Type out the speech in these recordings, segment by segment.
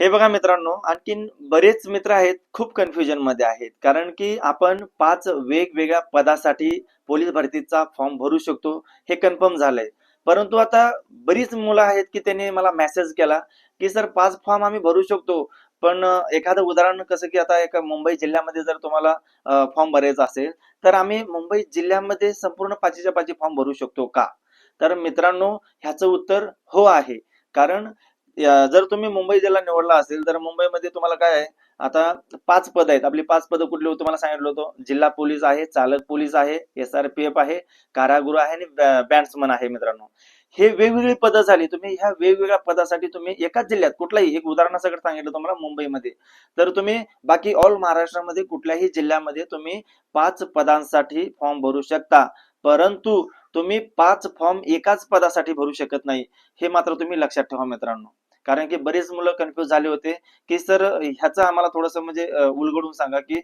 हे बघा मित्रांनो आणखीन बरेच मित्र आहेत खूप कन्फ्युजनमध्ये आहेत. कारण की आपण पाच वेगवेगळ्या पदासाठी पोलीस भरतीचा फॉर्म भरू शकतो हे कन्फर्म झालंय. परंतु आता बरीच मुलं आहेत की त्यांनी मला मेसेज केला की सर पाच फॉर्म आम्ही भरू शकतो पण एखादं उदाहरण कसं की आता एका मुंबई जिल्ह्यामध्ये जर तुम्हाला फॉर्म भरायचा असेल तर आम्ही मुंबई जिल्ह्यामध्ये संपूर्ण पाचीच्या पाची फॉर्म भरू शकतो का? तर मित्रांनो ह्याचं उत्तर हो आहे. कारण जर तुम्ही मुंबई जिल्हा निवडला असेल तर मुंबईमध्ये तुम्हाला काय आहे? आता पाच पद आहेत. आपली पाच पदं कुठली तुम्हाला सांगितलं होतं? जिल्हा पोलीस आहे चालक पोलीस आहे एस आर पी एफ आहे कारागृह आहे आणि बॅट्समन आहे मित्रांनो. हे वेगवेगळी पदं झाली. तुम्ही ह्या वेगवेगळ्या पदासाठी तुम्ही एकाच जिल्ह्यात कुठलाही एक उदाहरणासकट सांगितलं तुम्हाला मुंबईमध्ये. तर तुम्ही बाकी ऑल महाराष्ट्रामध्ये कुठल्याही जिल्ह्यामध्ये तुम्ही पाच पदांसाठी फॉर्म भरू शकता. परंतु तुम्ही पाच फॉर्म एकाच पदासाठी भरू शकत नाही. हे मात्र तुम्ही लक्षात ठेवा मित्रांनो. कारण की बरेच मुलं कन्फ्युज झाले होते. की सर ह्याचं आम्हाला थोडंसं म्हणजे उलगडून सांगा की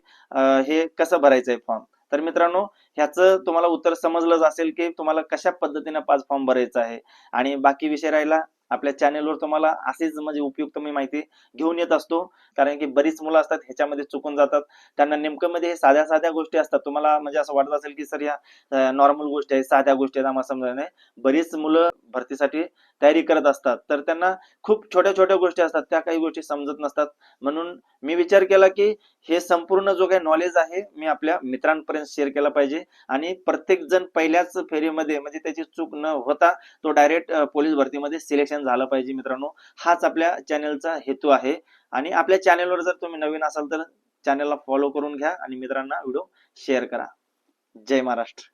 हे कसं भरायचंय फॉर्म तर मित्रांनो ह्याचं तुम्हाला उत्तर समजलंच असेल की तुम्हाला कशा पद्धतीने पाच फॉर्म भरायचा आहे. आणि बाकी विषय राहिला आपल्या चॅनेलवर तुम्हाला अशीच म्हणजे उपयुक्त मी माहिती घेऊन येत असतो. कारण की बरीच मुलं असतात ह्याच्यामध्ये चुकून जातात. त्यांना नेमकं मध्ये हे साध्या साध्या गोष्टी असतात. तुम्हाला म्हणजे असं वाटत असेल की सर या नॉर्मल गोष्टी आहेत साध्या गोष्टी आहेत आम्हाला समजा नाही. बरीच मुलं भरतीसाठी तयारी करत असतात. तर त्यांना खूप छोट्या छोट्या गोष्टी असतात त्या काही गोष्टी समजत नसतात. म्हणून मी विचार केला की हे संपूर्ण जो काही नॉलेज आहे मी आपल्या मित्रांपर्यंत शेअर केला पाहिजे. आणि प्रत्येक जण पहिल्याच फेरीमध्ये म्हणजे त्याची चूक न होता तो डायरेक्ट पोलीस भरतीमध्ये सिलेक्शन झालं पाहिजे मित्रांनो. हाच आपल्या चॅनलचा हेतू आहे. आणि आपल्या चॅनलवर जर तुम्ही नवीन असाल तर चॅनलला फॉलो करून घ्या आणि मित्रांना व्हिडिओ शेअर करा. जय महाराष्ट्र.